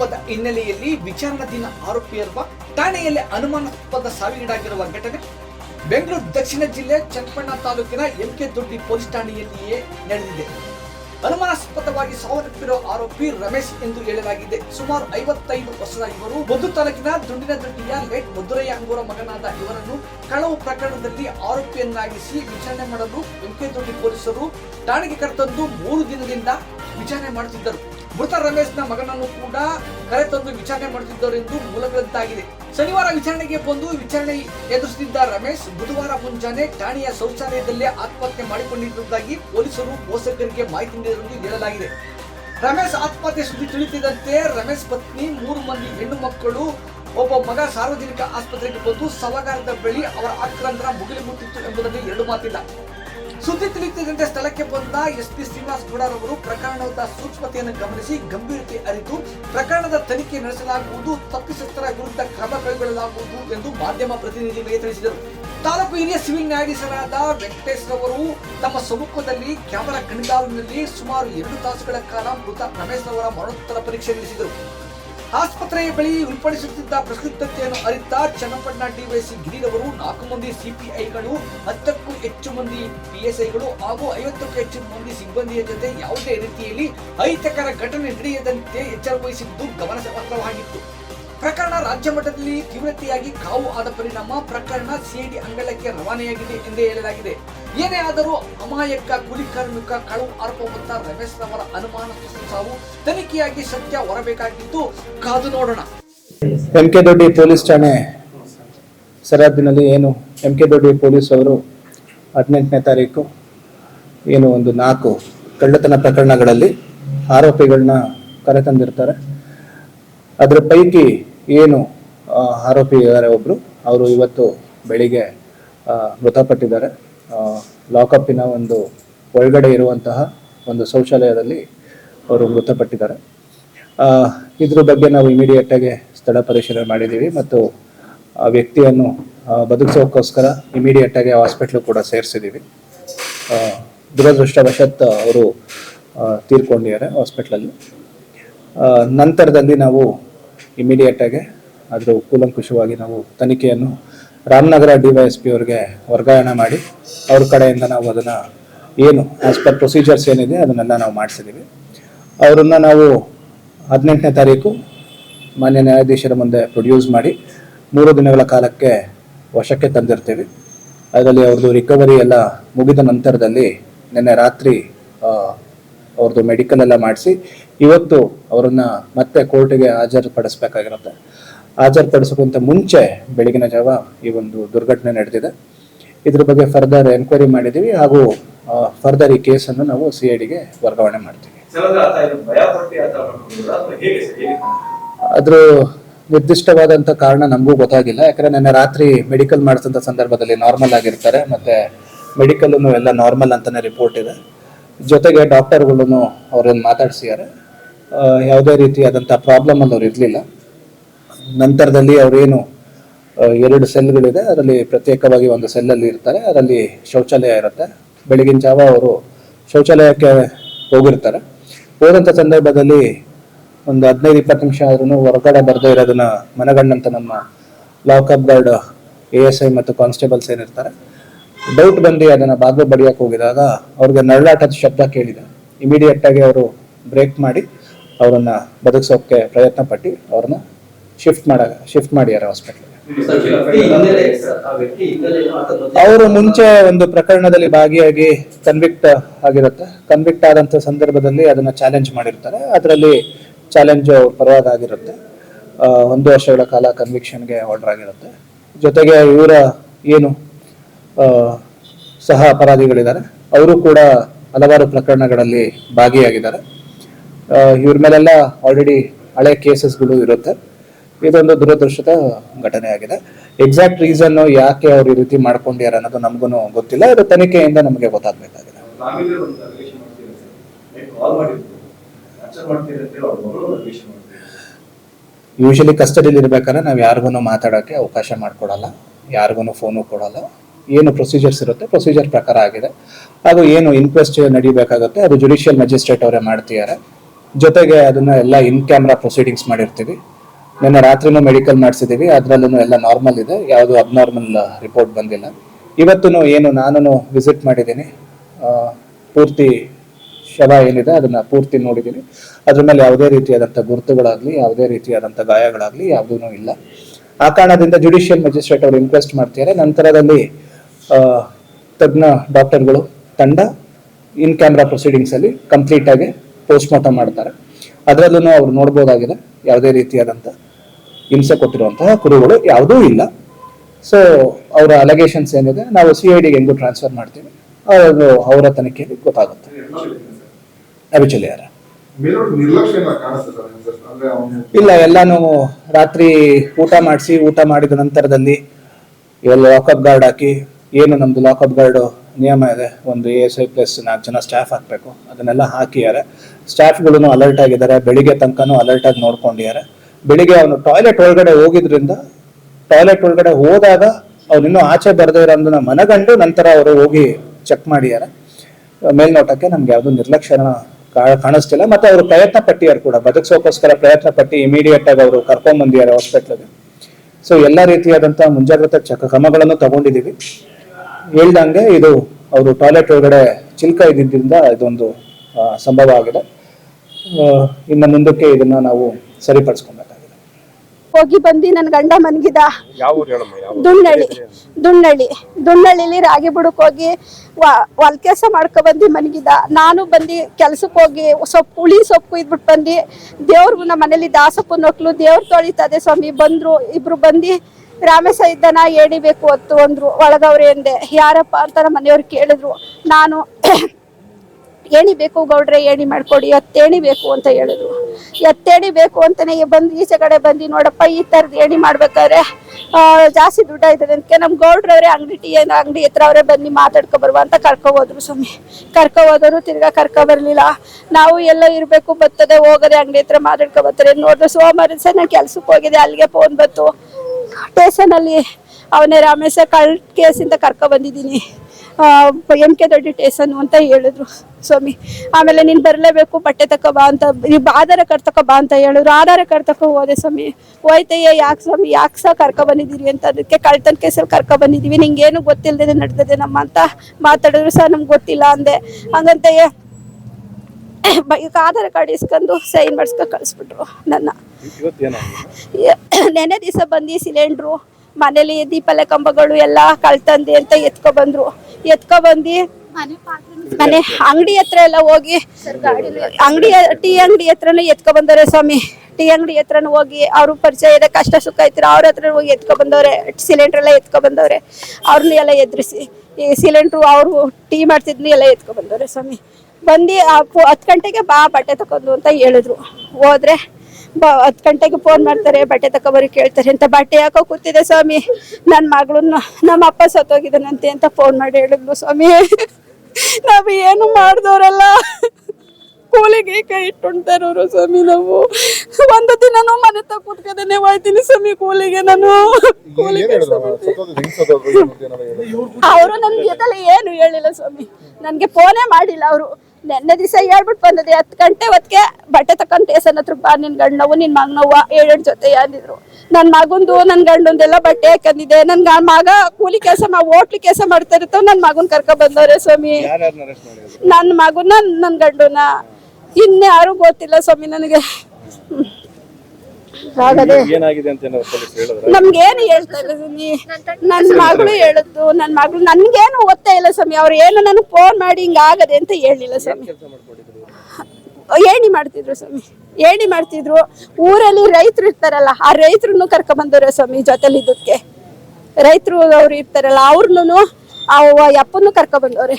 ಆರೋಪದ ಹಿನ್ನೆಲೆಯಲ್ಲಿ ವಿಚಾರಣಾಧೀನ ಆರೋಪಿಯರುವ ಠಾಣೆಯಲ್ಲಿ ಅನುಮಾನಾಸ್ಪದ ಸಾವಿಗೀಡಾಗಿರುವ ಘಟನೆ ಬೆಂಗಳೂರು ದಕ್ಷಿಣ ಜಿಲ್ಲೆ ಚನ್ನಪಣ್ಣ ತಾಲೂಕಿನ ಎಂಕೆ ದೊಡ್ಡಿ ಪೊಲೀಸ್ ಠಾಣೆಯಲ್ಲಿಯೇ ನಡೆದಿದೆ. ಅನುಮಾನಾಸ್ಪದವಾಗಿ ಸಾವನ್ನಪ್ಪಿರುವ ಆರೋಪಿ ರಮೇಶ್ ಎಂದು ಹೇಳಲಾಗಿದೆ. ಸುಮಾರು ಐವತ್ತೈದು ವರ್ಷದ ಇವರು ಬೊದ್ದು ತಾಲೂಕಿನ ದುಂಡಿನ ದೊಡ್ಡಿಯ ಲೇಟ್ ಮಧುರೈ ಅಂಗೂರ ಮಗನಾದ ಇವರನ್ನು ಕಳವು ಪ್ರಕರಣದಲ್ಲಿ ಆರೋಪಿಯನ್ನಾಗಿಸಿ ವಿಚಾರಣೆ ಮಾಡಲು ಎಂಕೆ ದೊಡ್ಡಿ ಪೊಲೀಸರು ಠಾಣೆಗೆ ಕರೆತಂದು ಮೂರು ದಿನದಿಂದ ವಿಚಾರಣೆ ಮಾಡುತ್ತಿದ್ದರು. ಮೃತ ರಮೇಶ್ನ ಮಗನನ್ನು ಕೂಡ ಕರೆತಂದು ವಿಚಾರಣೆ ಮಾಡುತ್ತಿದ್ದರು ಎಂದು ಮೂಲಗಳದ್ದಾಗಿದೆ ಶನಿವಾರ ವಿಚಾರಣೆಗೆ ಬಂದು ವಿಚಾರಣೆ ಎದುರಿಸುತ್ತಿದ್ದ ರಮೇಶ್ ಬುಧವಾರ ಮುಂಜಾನೆ ಠಾಣೆಯ ಶೌಚಾಲಯದಲ್ಲೇ ಆತ್ಮಹತ್ಯೆ ಮಾಡಿಕೊಂಡಿರುವುದಾಗಿ ಪೊಲೀಸರು ಪೋಷಕರಿಗೆ ಮಾಹಿತಿ ನೀಡಿರುವುದು ಹೇಳಲಾಗಿದೆ. ರಮೇಶ್ ಆತ್ಮಹತ್ಯೆ ಸುದ್ದಿ ತಿಳಿಯುತ್ತಿದ್ದಂತೆ ರಮೇಶ್ ಪತ್ನಿ, ಮೂರು ಮಂದಿ ಹೆಣ್ಣು ಮಕ್ಕಳು, ಒಬ್ಬ ಮಗ ಸಾರ್ವಜನಿಕ ಆಸ್ಪತ್ರೆಗೆ ಬಂದು ಸವಗಾರದ ಬಳಿ ಅವರ ಆಕ್ರಂದನ ಮುಗಿಲುಗುತ್ತಿತ್ತು ಎಂಬುದರಲ್ಲಿ ಎರಡು ಮಾತಿಲ್ಲ. ಸುದ್ದಿ ತಿಳಿಯುತ್ತಿದ್ದಂತೆ ಸ್ಥಳಕ್ಕೆ ಬಂದ ಎಸ್ ಪಿ ಶ್ರೀನಿವಾಸ್ ಗೌಡರವರು ಪ್ರಕರಣದ ಸೂಕ್ಷ್ಮತೆಯನ್ನು ಗಮನಿಸಿ ಗಂಭೀರತೆ ಅರಿತು ಪ್ರಕರಣದ ತನಿಖೆ ನಡೆಸಲಾಗುವುದು, ತಪ್ಪಿತಸ್ಥರ ವಿರುದ್ಧ ಕ್ರಮ ಕೈಗೊಳ್ಳಲಾಗುವುದು ಎಂದು ಮಾಧ್ಯಮ ಪ್ರತಿನಿಧಿಗಳಿಗೆ ತಿಳಿಸಿದರು. ತಾಲೂಕು ಹಿರಿಯ ಸಿವಿಲ್ ನ್ಯಾಯಾಧೀಶರಾದ ವೆಂಕಟೇಶ್ ರವರು ತಮ್ಮ ಸಮ್ಮುಖದಲ್ಲಿ ಕ್ಯಾಮರಾ ಕಣ್ಗಾವಲಿನಲ್ಲಿ ಸುಮಾರು ಎರಡು ತಾಸುಗಳ ಕಾಲ ಮೃತ ರಮೇಶ್ ಅವರ ಮರಣೋತ್ತರ ಪರೀಕ್ಷೆ ನಡೆಸಿದರು. ಆಸ್ಪತ್ರೆಯ ಬಳಿ ಉಲ್ಪಡಿಸುತ್ತಿದ್ದ ಪ್ರಸ್ತುತತೆಯನ್ನು ಅರಿತ ಚನ್ನಪಟ್ಟಣ ಡಿವೈಸಿ ಗಿರಿರವರು ನಾಲ್ಕು ಮಂದಿ ಸಿಪಿಐಗಳು, ಹತ್ತಕ್ಕೂ ಹೆಚ್ಚು ಮಂದಿ ಪಿಎಸ್ಐಗಳು ಹಾಗೂ ಐವತ್ತಕ್ಕೂ ಹೆಚ್ಚು ಮಂದಿ ಸಿಬ್ಬಂದಿಯ ಜೊತೆ ಯಾವುದೇ ರೀತಿಯಲ್ಲಿ ಅಹಿತಕರ ಘಟನೆ ನಡೆಯದಂತೆ ಎಚ್ಚರ ವಹಿಸಿದ್ದು ಗಮನಾರ್ಹವಾಗಿತ್ತು. ಪ್ರಕರಣ ರಾಜ್ಯ ಮಟ್ಟದಲ್ಲಿ ತೀವ್ರತೆಯಾಗಿ ಕಾವು ಆದ ಪರಿಣಾಮ ಪ್ರಕರಣ ಸಿಐಡಿ ಅಂಗಳಕ್ಕೆ ರವಾನೆಯಾಗಿದೆ ಎಂದೇ ಹೇಳಲಾಗಿದೆ. ಏನೇ ಆದರೂ ಅಮಾಯಕ ಕೂಲಿ ಕಾರ್ಮಿಕ ಕಳವು ಆರೋಪ ರಮೇಶ್ನವರ ಅನುಮಾನಾಸ್ಪದ ಸಾವು ತನಿಖೆಯಾಗಿ ಸತ್ಯ ಹೊರಬೇಕಾಗಿದ್ದು ಕಾದು ನೋಡೋಣ. ಎಂ ಕೆ ದೊಡ್ಡಿ ಪೊಲೀಸ್ ಠಾಣೆ ಸರಹದ್ದಿನಲ್ಲಿ ಏನು ಎಂ ಕೆ ದೊಡ್ಡಿ ಪೊಲೀಸ್ ಅವರು ಹದಿನೆಂಟನೇ ತಾರೀಕು ಏನು ಒಂದು ನಾಲ್ಕು ಕಳ್ಳತನ ಪ್ರಕರಣಗಳಲ್ಲಿ ಆರೋಪಿಗಳನ್ನ ಕರೆತಂದಿರ್ತಾರೆ. ಅದರ ಪೈಕಿ ಏನು ಆರೋಪಿ ಇದ್ದಾರೆ ಒಬ್ಬರು ಅವರು ಇವತ್ತು ಬೆಳಿಗ್ಗೆ ಮೃತಪಟ್ಟಿದ್ದಾರೆ. ಲಾಕಪ್ಪಿನ ಒಂದು ಒಳಗಡೆ ಇರುವಂತಹ ಒಂದು ಶೌಚಾಲಯದಲ್ಲಿ ಅವರು ಮೃತಪಟ್ಟಿದ್ದಾರೆ. ಇದ್ರ ಬಗ್ಗೆ ನಾವು ಇಮಿಡಿಯೇಟ್ ಆಗಿ ಸ್ಥಳ ಪರಿಶೀಲನೆ ಮಾಡಿದ್ದೀವಿ ಮತ್ತು ಆ ವ್ಯಕ್ತಿಯನ್ನು ಬದುಕಿಸೋಕ್ಕೋಸ್ಕರ ಇಮಿಡಿಯೇಟ್ ಆಗಿ ಹಾಸ್ಪಿಟ್ಲು ಕೂಡ ಸೇರಿಸಿದ್ದೀವಿ. ದುರದೃಷ್ಟವಶತ್ ಅವರು ತೀರ್ಕೊಂಡಿದ್ದಾರೆ ಹಾಸ್ಪಿಟ್ಲಲ್ಲಿ ನಂತರದಲ್ಲಿ ನಾವು ಇಮಿಡಿಯೇಟ್ ಆಗಿ ಅದ್ರ ಕೂಲಂಕುಷವಾಗಿ ನಾವು ತನಿಖೆಯನ್ನು Ramanagara D Y S P ಅವ್ರಿಗೆ ವರ್ಗಾವಣೆ ಮಾಡಿ ಅವ್ರ ಕಡೆಯಿಂದ ನಾವು ಅದನ್ನು ಏನು ಆಸ್ ಪರ್ ಪ್ರೊಸೀಜರ್ಸ್ ಏನಿದೆ, ಅದನ್ನೆಲ್ಲ ನಾವು ಮಾಡಿಸಿದ್ದೀವಿ ಅವರನ್ನು ನಾವು ಹದಿನೆಂಟನೇ ತಾರೀಕು ಮಾನ್ಯ ನ್ಯಾಯಾಧೀಶರ ಮುಂದೆ ಪ್ರೊಡ್ಯೂಸ್ ಮಾಡಿ ಮೂರು ದಿನಗಳ ಕಾಲಕ್ಕೆ ವಶಕ್ಕೆ ತಂದಿರ್ತೀವಿ. ಅದರಲ್ಲಿ ಅವ್ರದ್ದು ರಿಕವರಿ ಎಲ್ಲ ಮುಗಿದ ನಂತರದಲ್ಲಿ ನಿನ್ನೆ ರಾತ್ರಿ ಅವ್ರದ್ದು ಮೆಡಿಕಲ್ ಎಲ್ಲ ಮಾಡಿಸಿ ಇವತ್ತು ಅವರನ್ನ ಮತ್ತೆ ಕೋರ್ಟಿಗೆ ಹಾಜರುಪಡಿಸ್ಬೇಕಾಗಿರುತ್ತೆ. ಹಾಜರುಪಡಿಸೋಕ್ಕಿಂತ ಮುಂಚೆ ಬೆಳಗಿನ ಜಾವ ಈ ಒಂದು ದುರ್ಘಟನೆ ನಡೆದಿದೆ. ಇದ್ರ ಬಗ್ಗೆ ಫರ್ದರ್ ಎನ್ಕ್ವೈರಿ ಮಾಡಿದ್ದೀವಿ ಹಾಗೂ ಫರ್ದರ್ ಈ ಕೇಸನ್ನು ನಾವು ಸಿ ಐ ಡಿಗೆ ವರ್ಗಾವಣೆ ಮಾಡ್ತೀವಿ. ಅಂದ್ರೆ ನಿರ್ದಿಷ್ಟವಾದಂತ ಕಾರಣ ನಮಗೂ ಗೊತ್ತಾಗಿಲ್ಲ. ಯಾಕಂದ್ರೆ ನಿನ್ನೆ ರಾತ್ರಿ ಮೆಡಿಕಲ್ ಮಾಡಿಸಿದಂಥ ಸಂದರ್ಭದಲ್ಲಿ ನಾರ್ಮಲ್ ಆಗಿರ್ತಾರೆ. ಮತ್ತೆ ಮೆಡಿಕಲ್ ಎಲ್ಲ ನಾರ್ಮಲ್ ಅಂತಾನೆ ರಿಪೋರ್ಟ್ ಇದೆ. ಜೊತೆಗೆ ಡಾಕ್ಟರ್ಗಳನ್ನು ಅವ್ರನ್ನ ಮಾತಾಡ್ಸಿದ್ದಾರೆ. ಯಾವುದೇ ರೀತಿಯಾದಂಥ ಪ್ರಾಬ್ಲಮ್ ಅವ್ರು ಇರಲಿಲ್ಲ. ನಂತರದಲ್ಲಿ ಅವರೇನು ಎರಡು ಸೆಲ್ಗಳಿದೆ. ಅದರಲ್ಲಿ ಪ್ರತ್ಯೇಕವಾಗಿ ಒಂದು ಸೆಲ್ಲಲ್ಲಿ ಇರ್ತಾರೆ. ಅದರಲ್ಲಿ ಶೌಚಾಲಯ ಇರುತ್ತೆ. ಬೆಳಗಿನ ಜಾವ ಅವರು ಶೌಚಾಲಯಕ್ಕೆ ಹೋಗಿರ್ತಾರೆ. ಹೋದಂಥ ಸಂದರ್ಭದಲ್ಲಿ ಒಂದು ಹದಿನೈದು, ಇಪ್ಪತ್ತು ನಿಮಿಷ ಆದ್ರೂ ಹೊರಗಡೆ ಬರದೇ ಇರೋದನ್ನ ಮನಗಂಡಂತ ನಮ್ಮ lockup guard A S I ಮತ್ತು ಕಾನ್ಸ್ಟೇಬಲ್ಸ್ ಏನಿರ್ತಾರೆ, ಡೌಟ್ ಬಂದು ಅದನ್ನ ಬಾಗ್ಲು ಬಡಿಯಕ್ಕೆ ಹೋಗಿದಾಗ ಅವ್ರಿಗೆ ನರಳಾಟದ ಶಬ್ದ ಕೇಳಿದೆ. ಇಮಿಡಿಯೇಟ್ ಆಗಿ ಅವರು ಬ್ರೇಕ್ ಮಾಡಿ ಅವರನ್ನ ಬದುಕಿಸೋಕೆ ಪ್ರಯತ್ನ ಪಟ್ಟು ಅವ್ರನ್ನ ಶಿಫ್ಟ್ ಮಾಡ, ಶಿಫ್ಟ್ ಮಾಡಿದ್ದಾರೆ ಹಾಸ್ಪಿಟ್ಲ್ ಅವರು ಮುಂಚೆ ಒಂದು ಪ್ರಕರಣದಲ್ಲಿ ಭಾಗಿಯಾಗಿ ಕನ್ವಿಕ್ಟ್ ಆಗಿರುತ್ತೆ. ಕನ್ವಿಕ್ಟ್ ಆದಂತ ಸಂದರ್ಭದಲ್ಲಿ ಅದನ್ನ ಚಾಲೆಂಜ್ ಮಾಡಿರ್ತಾರೆ. ಅದರಲ್ಲಿ ಚಾಲೆಂಜ್ ಪರವಾಗಿರುತ್ತೆ ಒಂದು ವರ್ಷಗಳ ಕಾಲ ಕನ್ವಿಕ್ಷನ್ಗೆ ಆರ್ಡರ್ ಆಗಿರುತ್ತೆ. ಜೊತೆಗೆ ಇವರ ಏನು ಸಹ ಅಪರಾಧಿಗಳಿದ್ದಾರೆ. ಅವರು ಕೂಡ ಹಲವಾರು ಪ್ರಕರಣಗಳಲ್ಲಿ ಭಾಗಿಯಾಗಿದ್ದಾರೆ. ಇವ್ರ ಮೇಲೆಲ್ಲ ಆಲ್ರೆಡಿ ಹಳೆ ಕೇಸಸ್ಗಳು ಇರುತ್ತೆ. ಇದೊಂದು ದುರದೃಷ್ಟದ ಘಟನೆ ಆಗಿದೆ. ಎಕ್ಸಾಕ್ಟ್ ರೀಸನ್ ಯಾಕೆ ಅವ್ರು ಈ ರೀತಿ ಮಾಡ್ಕೊಂಡಿದ್ದಾರೆ ಅನ್ನೋದು ನಮಗೂ ಗೊತ್ತಿಲ್ಲ. ಅದು ತನಿಖೆಯಿಂದ ನಮಗೆ ಗೊತ್ತಾಗಬೇಕಾಗಿದೆ. ಯೂಶಲಿ ಕಸ್ಟಡಿಲಿ ಇರ್ಬೇಕಾದ್ರೆ ನಾವು ಯಾರಿಗೂ ಮಾತಾಡೋಕ್ಕೆ ಅವಕಾಶ ಮಾಡಿಕೊಡಲ್ಲ. ಯಾರಿಗೂ ಫೋನು ಕೊಡಲ್ಲ. ಏನು ಪ್ರೊಸೀಜರ್ಸ್ ಇರುತ್ತೆ ಪ್ರೊಸೀಜರ್ ಪ್ರಕಾರ ಆಗಿದೆ. ಹಾಗೂ ಏನು ಇನ್ಕ್ವೆಸ್ಟ್ ನಡಿಬೇಕಾಗುತ್ತೆ ಅದು ಜುಡಿಷಿಯಲ್ ಮ್ಯಾಜಿಸ್ಟ್ರೇಟ್ ಅವರೇ ಮಾಡ್ತಿದ್ದಾರೆ. ಜೊತೆಗೆ ಅದನ್ನ ಎಲ್ಲ ಇನ್ ಕ್ಯಾಮ್ರಾ ಪ್ರೊಸೀಡಿಂಗ್ಸ್ ಮಾಡಿರ್ತೀವಿ. ನಿನ್ನೆ ರಾತ್ರಿನೂ ಮೆಡಿಕಲ್ ಮಾಡಿಸಿದ್ದೀವಿ ಅದರಲ್ಲೂ ಎಲ್ಲ ನಾರ್ಮಲ್ ಇದೆ, ಯಾವುದು ಅಬ್ನಾರ್ಮಲ್ ರಿಪೋರ್ಟ್ ಬಂದಿಲ್ಲ. ಇವತ್ತು ಏನು ನಾನು ವಿಸಿಟ್ ಮಾಡಿದ್ದೀನಿ. ಪೂರ್ತಿ ಶವ ಏನಿದೆ ಅದನ್ನ ಪೂರ್ತಿ ನೋಡಿದ್ದೀನಿ. ಅದ್ರ ಮೇಲೆ ಯಾವುದೇ ರೀತಿಯಾದಂಥ ಗುರುತುಗಳಾಗಲಿ, ಯಾವುದೇ ರೀತಿಯಾದಂಥ ಗಾಯಗಳಾಗಲಿ ಯಾವುದೂ ಇಲ್ಲ. ಆ ಕಾರಣದಿಂದ ಜುಡಿಷಿಯಲ್ ಮ್ಯಾಜಿಸ್ಟ್ರೇಟ್ ಅವರು ಇನ್ಕ್ವೆಸ್ಟ್ ಮಾಡ್ತಿದ್ದಾರೆ. ನಂತರದಲ್ಲಿ ತಜ್ಞ ಡಾಕ್ಟರ್ಗಳು ತಂಡ ಇನ್ ಕ್ಯಾಮ್ರಾ ಪ್ರೊಸೀಡಿಂಗ್ಸ್ ಅಲ್ಲಿ ಕಂಪ್ಲೀಟ್ ಆಗಿ ಪೋಸ್ಟ್ ಮಾರ್ಟಮ್ ಮಾಡ್ತಾರೆ. ಅದರಲ್ಲೂ ಅವ್ರು ನೋಡ್ಬೋದಾಗಿದೆ, ಯಾವುದೇ ರೀತಿಯಾದಂಥ ಹಿಂಸೆ ಕೊಟ್ಟಿರುವಂತಹ ಕುರುಗಳು ಯಾವುದೂ ಇಲ್ಲ. ಸೊ ಅವರ ಅಲಗೇಷನ್ಸ್ ಏನಿದೆ ನಾವು ಸಿ ಐ ಡಿಗೆ ಹೆಂಗೂ ಟ್ರಾನ್ಸ್ಫರ್ ಮಾಡ್ತೀವಿ. ಅದು ಅವರ ತನಿಖೆಯಲ್ಲಿ ಗೊತ್ತಾಗುತ್ತೆ. ಅವಿಚಲಿಯಾರ. ಅವನು ಇಲ್ಲ ಎಲ್ಲಾನು ರಾತ್ರಿ ಊಟ ಮಾಡಿಸಿ ಊಟ ಮಾಡಿದ ನಂತರದಲ್ಲಿ ಎಲ್ಲ ಲಾಕಪ್ ಗಾರ್ಡ್ ಹಾಕಿ ಏನು ನಮ್ದು ಲಾಕಪ್ ಗಾರ್ಡ್ ನಿಯಮ ಇದೆ ಒಂದು ಎ ಎಸ್ ಐ ಪ್ಲಸ್ ನಾಲ್ಕು ಜನ ಸ್ಟಾಫ್ ಹಾಕಬೇಕು ಅದನ್ನೆಲ್ಲ ಹಾಕಿದ್ದಾರೆ ಸ್ಟಾಫ್ಗಳು ಅಲರ್ಟ್ ಆಗಿದ್ದಾರೆ ಬೆಳಿಗ್ಗೆ ತನಕನೂ ಅಲರ್ಟ್ ಆಗಿ ನೋಡ್ಕೊಂಡಿದ್ದಾರೆ. ಬೆಳಿಗ್ಗೆ ಅವನು ಟಾಯ್ಲೆಟ್ ಒಳಗಡೆ ಹೋಗಿದ್ರಿಂದ ಟಾಯ್ಲೆಟ್ ಒಳಗಡೆ ಹೋದಾಗ ಅವನಿನ್ನೂ ಆಚೆ ಬರದೇ ಇರೋದನ್ನ ಮನಗಂಡು ನಂತರ ಅವರು ಹೋಗಿ ಚೆಕ್ ಮಾಡಿದ್ದಾರೆ ಮೇಲ್ನೋಟಕ್ಕೆ ನಮ್ಗೆ ಯಾವುದು ನಿರ್ಲಕ್ಷ್ಯನ ಕಾಣಿಸ್ತಿಲ್ಲ. ಮತ್ತೆ ಅವರು ಪ್ರಯತ್ನ ಪಟ್ಟಿಯಾರು ಕೂಡ. ಬದುಕಿಸೋಕೋಸ್ಕರ ಪ್ರಯತ್ನ ಪಟ್ಟಿ ಇಮಿಡಿಯೇಟ್ ಆಗಿ ಅವರು ಕರ್ಕೊಂಡ್ ಬಂದಿದ್ದಾರೆ ಹಾಸ್ಪಿಟ್ಲಿಗೆ ಸೊ ಎಲ್ಲ ರೀತಿಯಾದಂತಹ ಮುಂಜಾಗ್ರತಾ ಚಕ, ಕ್ರಮಗಳನ್ನು ತಗೊಂಡಿದ್ದೀವಿ. ಹೇಳ್ದಂಗೆ ಇದು ಅವರು ಟಾಯ್ಲೆಟ್ ಒಳಗಡೆ ಚಿಲ್ಕ ಇದ್ದಿದ್ದರಿಂದ ಇದೊಂದು ಸಂಭವ ಆಗಿದೆ. ಇನ್ನು ಮುಂದಕ್ಕೆ ಇದನ್ನ ನಾವು ಸರಿಪಡಿಸ್ಕೊಬೇಕಾಗಿದೆ ಹೋಗಿ ಬಂದು ನನ್ನ ಗಂಡ ಮನ್ಗಿದ. ದುಂಡಳ್ಳಿ ದುಂಡಳ್ಳಿ ದುಣ್ಣಳ್ಳಿಲಿ ರಾಗಿ ಬುಡಕ್ ಹೋಗಿ ಹೊಲ್ ಕೆಲಸ ಮಾಡ್ಕೊ ಬಂದಿ ಮನ್ಗಿದ. ನಾನು ಬಂದು ಕೆಲ್ಸಕ್ಕೆ ಹೋಗಿ ಸೊಪ್ಪು ಹುಳಿ ಸೊಪ್ಪು ಇದ್ಬಿಟ್ಟು ಬಂದು ದೇವ್ರಿಗೂ ನಮ್ಮ ಮನೇಲಿ ದಾಸಪ್ಪು ನೊಕ್ಲು ದೇವ್ರು ತೊಳಿತದೆ ಸ್ವಾಮಿ. ಬಂದ್ರು ಇಬ್ರು ಬಂದು ರಾಮೇಶ ಇದ್ದನ ಏಡಿಬೇಕು ಹೊತ್ತು ಅಂದ್ರು. ಒಳಗವ್ರೆ ಅಂದೆ ಯಾರಪ್ಪ ಅಂತ ನಮ್ಮ ಮನೆಯವ್ರು ಕೇಳಿದ್ರು. ನಾನು ಏಣಿ ಬೇಕು ಗೌಡ್ರೆ, ಏಣಿ ಮಾಡ್ಕೊಡಿ, ಎತ್ತೇಣಿ ಬೇಕು ಅಂತ ಹೇಳಿದ್ರು. ಎತ್ತೇಣಿ ಬೇಕು ಅಂತಾನೆ ಬಂದು ಈಚೆ ಕಡೆ ಬಂದು ನೋಡಪ್ಪ, ಈ ಥರದ್ದು ಏಣಿ ಮಾಡ್ಬೇಕಾದ್ರೆ ಜಾಸ್ತಿ ದುಡ್ಡ ಆಯ್ತದೆ ಅದಕ್ಕೆ ನಮ್ಮ ಗೌಡ್ರವ್ರೆ ಅಂಗಡಿ ಟೀ ಏನು ಅಂಗಡಿ ಹತ್ರ ಅವರೇ ಬಂದು ಮಾತಾಡ್ಕೊ ಬರುವ ಅಂತ ಕರ್ಕೊ ಹೋದ್ರು ಸ್ವಾಮಿ. ಕರ್ಕೊ ಹೋದರು, ತಿರ್ಗಾ ಕರ್ಕೊ ಬರಲಿಲ್ಲ. ನಾವು ಎಲ್ಲ ಇರಬೇಕು ಬರ್ತದೆ ಹೋಗದೆ ಅಂಗಡಿ ಹತ್ರ ಮಾತಾಡ್ಕೊ ಬರ್ತಾರೆ. ನೋಡಿದ್ರು ಸೋಮವಾರ ಸರ್ ನಾನು ಕೆಲ್ಸಕ್ಕೆ ಹೋಗಿದೆ, ಅಲ್ಲಿಗೆ ಫೋನ್ ಬಂತು. ಸ್ಟೇಷನಲ್ಲಿ ಅವನೇ ರಾಮೇಶ ಕಳ್ ಕೇಸಿಂದ ಕರ್ಕೊ ಬಂದಿದ್ದೀನಿ. ಎಂ ಕೆ ದೊಡ್ಡಿ ಟೇಸನ್ ಅಂತ ಹೇಳಿದ್ರು. ಸ್ವಾಮಿ ಆಮೇಲೆ ನೀನು ಬರಲೇಬೇಕು ಬಟ್ಟೆ ತಕೋ ಬಾ ಅಂತ ನೀವು ಆಧಾರ ಕಾರ್ಡ್ ತಕೋ ಬಾ ಅಂತ ಹೇಳಿದ್ರು. ಆಧಾರ ಕರ್ತಕ ತಕೋ ಹೋದೆ ಸ್ವಾಮಿ. ಹೋಯ್ತಯ್ಯ ಯಾಕೆ ಸ್ವಾಮಿ ಯಾಕೆ ಸಹ ಕರ್ಕೊ ಬಂದಿದ್ದೀರಿ ಅಂತ. ಅದಕ್ಕೆ ಕಳ್ತನ ಕೇಸಲ್ಲಿ ಕರ್ಕೊ ಬಂದಿದ್ದೀವಿ. ನಿಂಗೇನು ಗೊತ್ತಿಲ್ಲದೆ ನಡೆದಿದೆ ನಮ್ಮ ಅಂತ ಮಾತಾಡಿದ್ರು ಸಹ ನಮ್ಗೆ ಗೊತ್ತಿಲ್ಲ ಅಂದೆ. ಹಂಗಂತಯ್ಯ ಆಧಾರ್ ಕಾರ್ಡ್ ಇಸ್ಕೊಂಡು ಸೈನ್ ಮಾಡಿಸ್ಕೊ ಕಳಿಸ್ಬಿಟ್ರು ನನ್ನ. ನೆನೆ ದಿವಸ ಬಂದು ಸಿಲಿಂಡ್ರು ಮನೇಲಿ ದೀಪಲೆ ಕಂಬಗಳು ಎಲ್ಲ ಕಳ್ತಂದೆ ಅಂತ ಎತ್ಕೊ ಬಂದ್ರು. ಎತ್ಕೊ ಬಂದಿ ಮನೆ ಅಂಗಡಿ ಹತ್ರ ಎಲ್ಲ ಹೋಗಿ ಅಂಗಡಿ ಟೀ ಅಂಗಡಿ ಹತ್ರನೂ ಎತ್ಕೊ ಬಂದವ್ರೆ ಸ್ವಾಮಿ. ಟೀ ಅಂಗಡಿ ಹತ್ರನೂ ಹೋಗಿ ಅವ್ರ ಪರಿಚಯ ಇದೆ ಕಷ್ಟ ಸುಖ ಐತಿರ ಅವ್ರ ಹತ್ರ ಹೋಗಿ ಎತ್ಕೊ ಬಂದವ್ರೆ ಸಿಲಿಂಡರ್ ಎಲ್ಲ ಎತ್ಕೊ ಬಂದವ್ರೆ ಅವ್ರನ್ನ ಎಲ್ಲ ಎದುರಿಸಿ ಈ ಸಿಲಿಂಡ್ರು ಅವರು ಟೀ ಮಾಡ್ತಿದ್ನು ಎಲ್ಲ ಎತ್ಕೊ ಬಂದವ್ರೆ ಸ್ವಾಮಿ. ಬಂದು ಹತ್ತು ಗಂಟೆಗೆ ಬಾ ಬಟ್ಟೆ ತಕೊಂಡು ಅಂತ ಹೇಳಿದ್ರು. ಹೋದ್ರೆ ಹತ್ತು ಗಂಟೆಗೆ ಫೋನ್ ಮಾಡ್ತಾರೆ ಬಟ್ಟೆ ತಕೊಬರಿ ಕೇಳ್ತಾರೆ ಅಂತ. ಬಟ್ಟೆ ಯಾಕೋ ಕೂತಿದೆ ಸ್ವಾಮಿ? ನನ್ನ ಮಗಳನ್ನ ನಮ್ಮ ಅಪ್ಪ ಸತ್ತೋಗಿದ್ದಾನಂತೆ ಅಂತ ಫೋನ್ ಮಾಡಿ ಹೇಳಿದ್ಲು ಸ್ವಾಮಿ. ನಾವು ಏನು ಮಾಡಿದವರಲ್ಲ? ಕೂಲಿಗೆ ಕೈ ಇಟ್ಟುಂಟಾರವ್ರು ಸ್ವಾಮಿ ನಾವು. ಒಂದು ದಿನನೂ ಮನೆ ತಗ ಕೂತ್ಕದೇನೆ ಹೋಯ್ತೀನಿ ಸ್ವಾಮಿ ಕೂಲಿಗೆ ನಾನು. ಕೂಲಿಗೆ ಅವರು? ನನ್ನ ಜೊತೆಲಿ ಏನು ಹೇಳಿಲ್ಲ ಸ್ವಾಮಿ. ನನ್ಗೆ ಫೋನೇ ಮಾಡಿಲ್ಲ ಅವರು. ನೆನ್ನೆ ದಿವಸ ಹೇಳ್ಬಿಟ್ಟು ಬಂದದೆ ಹತ್ತು ಗಂಟೆ ಹೊತ್ತಿಗೆ ಬಟ್ಟೆ ತಕೊಂಡ್ ಟೇಸನ್ ಹತ್ರ ಬಾ ನಿನ್ ಗಂಡನವು ನಿನ್ ಮಗನವ್ವ ಏಳೆಂಟು ಜೊತೆ ಅಂದಿದ್ರು. ನನ್ ಮಗಂದು ನನ್ ಗಂಡಂದೆಲ್ಲ ಬಟ್ಟೆ ಹಾಕಂದಿದೆ ನನ್ ಮಗ ಕೂಲಿ ಕೆಲಸ ಮಾ ಹೋಟ್ಲಿ ಕೆಲಸ ಮಾಡ್ತಾ ಇರ್ತಾವ ನನ್ ಮಗನ್ ಕರ್ಕೊ ಬಂದವ್ರೆ ಸ್ವಾಮಿ. ನನ್ನ ಮಗುನ ನನ್ ಗಂಡನ. ಇನ್ಯಾರು ಗೊತ್ತಿಲ್ಲ ಸ್ವಾಮಿ ನನಗೆ. ಹಾಗದೆ ಏನಾಗಿದೆ ಅಂತ ನಮ್ಗೇನು ಹೇಳ್ತಾ ಇಲ್ಲ ಸ್ವಾಮಿ? ನನ್ನ ಮಗಳು ಹೇಳದ್ದು ನನ್ನ ಮಗಳು ನನ್ಗೇನು ಓದ್ತಾ ಇಲ್ಲ ಸ್ವಾಮಿ. ಅವ್ರು ಏನು ನನಗೆ ಫೋನ್ ಮಾಡಿ ಹಿಂಗಾಗದೆ ಅಂತ ಹೇಳಿಲ್ಲ ಸ್ವಾಮಿ. ಏಣಿ ಮಾಡ್ತಿದ್ರು ಸ್ವಾಮಿ. ಏಣಿ ಮಾಡ್ತಿದ್ರು. ಊರಲ್ಲಿ ರೈತರು ಇರ್ತಾರಲ್ಲ ಆ ರೈತರನ್ನು ಕರ್ಕೊಂಬಂದವ್ರೆ ಸ್ವಾಮಿ ಜೊತೆಲಿ ಇದಕ್ಕೆ ರೈತರು ಅವ್ರು ಇರ್ತಾರಲ್ಲ ಅವ್ರನ್ನು ಆ ಕರ್ಕೊ ಕರ್ಕೊಂಬಂದವ್ರೆ.